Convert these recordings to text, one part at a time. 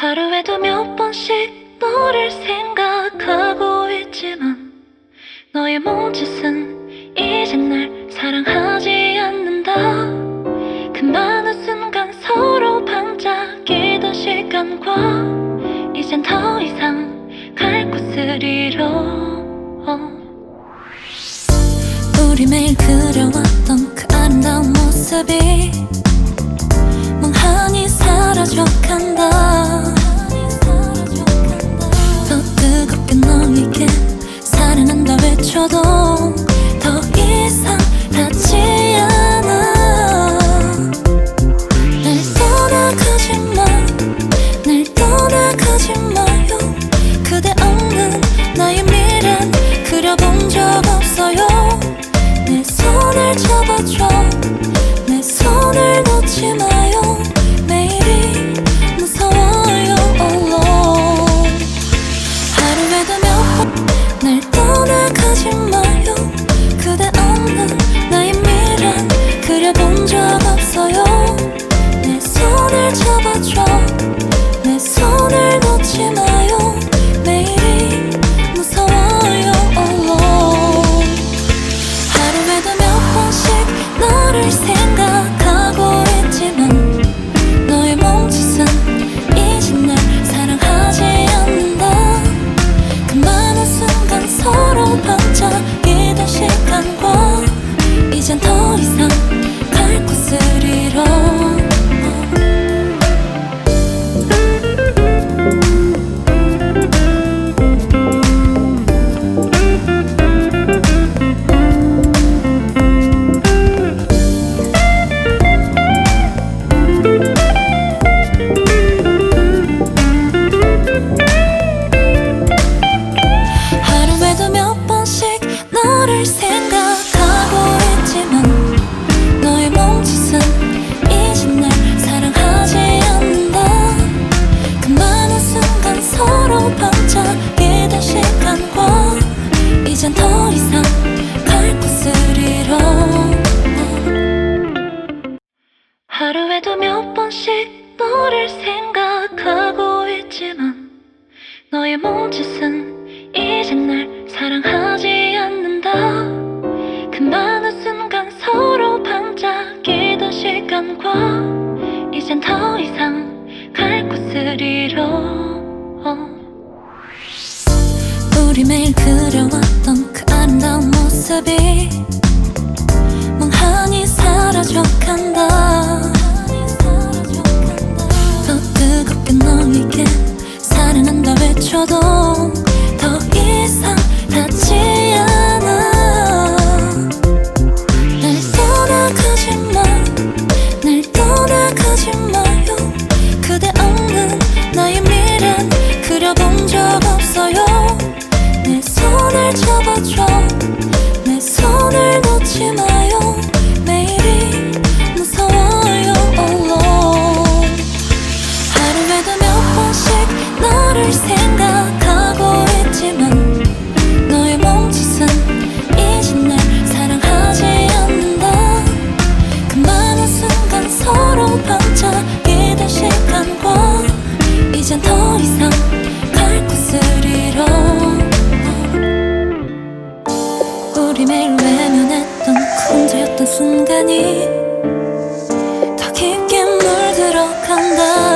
하루에도 몇 번씩 너를 생각하고 있지만 너의 몸짓은 이젠 날 사랑하지 않는다. 그 많은 순간 서로 반짝이던 시간과 이젠 더 이상 갈 곳을 잃어. 우리 매일 그려왔던 그 아름다운 모습이 멍하니 사라져간다. 하지 마요. 그대 없는 나의 미래 그려본 적 없어요. 내 손을 잡아줘. 몸짓은 이젠 날 사랑하지 않는다. 그만한 순간 서로 반짝이던 시간과 이젠 더 이상 갈 곳을 잃어. 우리 매일 그려왔던 그 아름다운 모습이 彩 우리 매일 외면했던 혼자였던 순간이 더 깊게 물들어간다.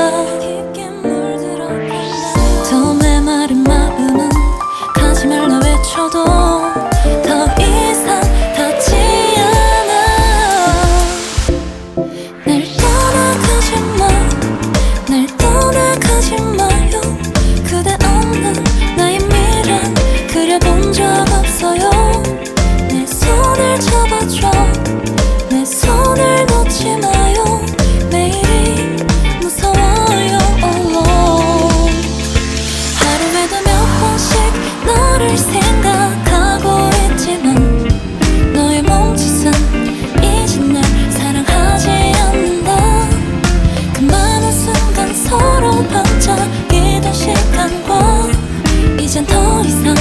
더 이상